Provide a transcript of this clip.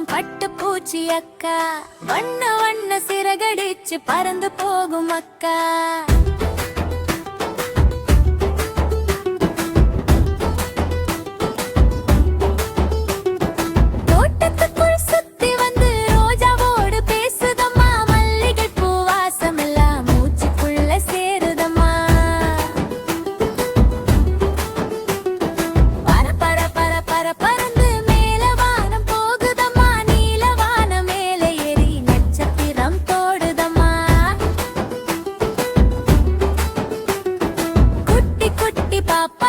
போகும் பட்டு பூச்சி அக்கா. வண்ண வண்ண சிறகடிச்சு பறந்து போகும் அக்கா. stop